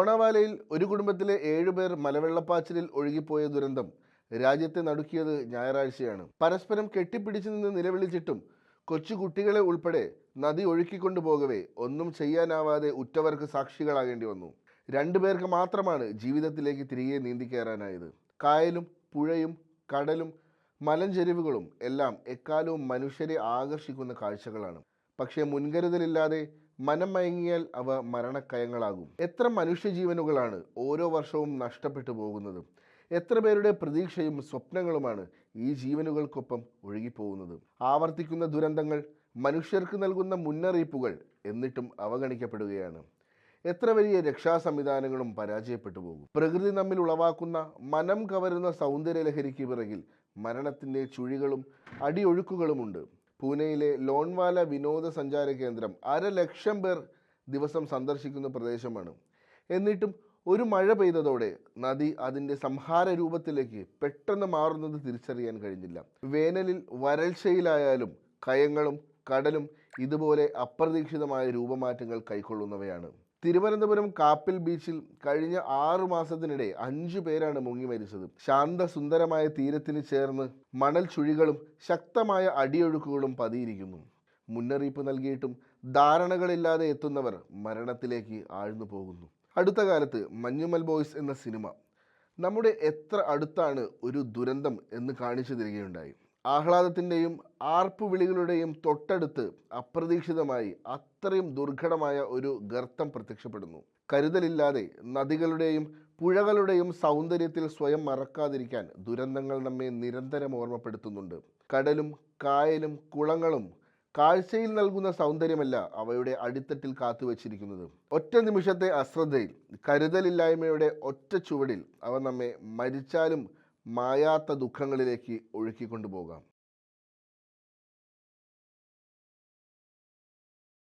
ലോണാവാലയിൽ ഒരു കുടുംബത്തിലെ ഏഴുപേർ മലവെള്ളപ്പാച്ചിലിൽ ഒഴുകിപ്പോയ ദുരന്തം രാജ്യത്തെ നടുക്കിയത് ഞായറാഴ്ചയാണ്. പരസ്പരം കെട്ടിപ്പിടിച്ചു നിന്ന് നിലവിളിച്ചിട്ടും കൊച്ചു കുട്ടികളെ ഉൾപ്പെടെ നദി ഒഴുക്കിക്കൊണ്ടു പോകവേ ഒന്നും ചെയ്യാനാവാതെ ഉറ്റവർക്ക് സാക്ഷികളാകേണ്ടി വന്നു. രണ്ടുപേർക്ക് മാത്രമാണ് ജീവിതത്തിലേക്ക് തിരികെ നീന്തിക്കയറാനായത് കായലും പുഴയും കടലും മലഞ്ചെരിവുകളും എല്ലാം എക്കാലവും മനുഷ്യരെ ആകർഷിക്കുന്ന കാഴ്ചകളാണ്. പക്ഷേ മുൻകരുതലില്ലാതെ മനം മയങ്ങിയാൽ അവ മരണക്കയങ്ങളാകും. എത്ര മനുഷ്യജീവനുകളാണ് ഓരോ വർഷവും നഷ്ടപ്പെട്ടു പോകുന്നത്. എത്ര പേരുടെ പ്രതീക്ഷയും സ്വപ്നങ്ങളുമാണ് ഈ ജീവനുകൾക്കൊപ്പം ഒഴുകിപ്പോകുന്നത്. ആവർത്തിക്കുന്ന ദുരന്തങ്ങൾ മനുഷ്യർക്ക് നൽകുന്ന മുന്നറിയിപ്പുകൾ എന്നിട്ടും അവഗണിക്കപ്പെടുകയാണ്. എത്ര വലിയ രക്ഷാ സംവിധാനങ്ങളും പരാജയപ്പെട്ടു പോകും. പ്രകൃതി നമ്മിൽ ഉളവാക്കുന്ന മനം കവരുന്ന സൗന്ദര്യലഹരിക്ക് പിറകിൽ മരണത്തിന്റെ ചുഴികളും അടിയൊഴുക്കുകളുമുണ്ട്. പൂനെയിലെ ലോൺവാല വിനോദസഞ്ചാര കേന്ദ്രം അരലക്ഷം പേർ ദിവസം സന്ദർശിക്കുന്ന പ്രദേശമാണ്. എന്നിട്ടും ഒരു മഴ പെയ്തതോടെ നദി അതിന്റെ സംഹാര രൂപത്തിലേക്ക് പെട്ടെന്ന് മാറുന്നത് തിരിച്ചറിയാൻ കഴിഞ്ഞില്ല. വേനലിൽ വരൾച്ചയിലായാലും കയങ്ങളും കടലും ഇതുപോലെ അപ്രതീക്ഷിതമായ രൂപമാറ്റങ്ങൾ കൈക്കൊള്ളുന്നവയാണ്. തിരുവനന്തപുരം കാപ്പിൽ ബീച്ചിൽ കഴിഞ്ഞ ആറു മാസത്തിനിടെ അഞ്ചു പേരാണ് മുങ്ങി മരിച്ചത്. ശാന്തസുന്ദരമായ തീരത്തിന് ചേർന്ന് മണൽ ചുഴികളും ശക്തമായ അടിയൊഴുക്കുകളും പതിയിരിക്കുന്നു. മുന്നറിയിപ്പ് നൽകിയിട്ടും ധാരണകളില്ലാതെ എത്തുന്നവർ മരണത്തിലേക്ക് ആഴ്ന്നു പോകുന്നു. അടുത്ത കാലത്ത് മഞ്ഞുമൽ ബോയ്സ് എന്ന സിനിമ നമ്മുടെ എത്ര അടുത്താണ് ഒരു ദുരന്തം എന്ന് കാണിച്ചു തരികയുണ്ടായി. ആഹ്ലാദത്തിന്റെയും ആർപ്പുവിളികളുടെയും തൊട്ടടുത്ത് അപ്രതീക്ഷിതമായി അത്രയും ദുർഘടമായ ഒരു ഗർത്തം പ്രത്യക്ഷപ്പെടുന്നു. കരുതലില്ലാതെ നദികളുടെയും പുഴകളുടെയും സൗന്ദര്യത്തിൽ സ്വയം മറക്കാതിരിക്കാൻ ദുരന്തങ്ങൾ നമ്മെ നിരന്തരം ഓർമ്മപ്പെടുത്തുന്നുണ്ട്. കടലും കായലും കുളങ്ങളും കാഴ്ചയിൽ നൽകുന്ന സൗന്ദര്യമല്ല അവയുടെ അടിത്തട്ടിൽ കാത്തുവച്ചിരിക്കുന്നത്. ഒറ്റ നിമിഷത്തെ അശ്രദ്ധയിൽ കരുതലില്ലായ്മയുടെ ഒറ്റ ചുവടിൽ അവ നമ്മെ മരിച്ചാലും മായാത്ത ദുഃഖങ്ങളിലേക്ക് ഒഴുക്കിക്കൊണ്ടുപോകാം.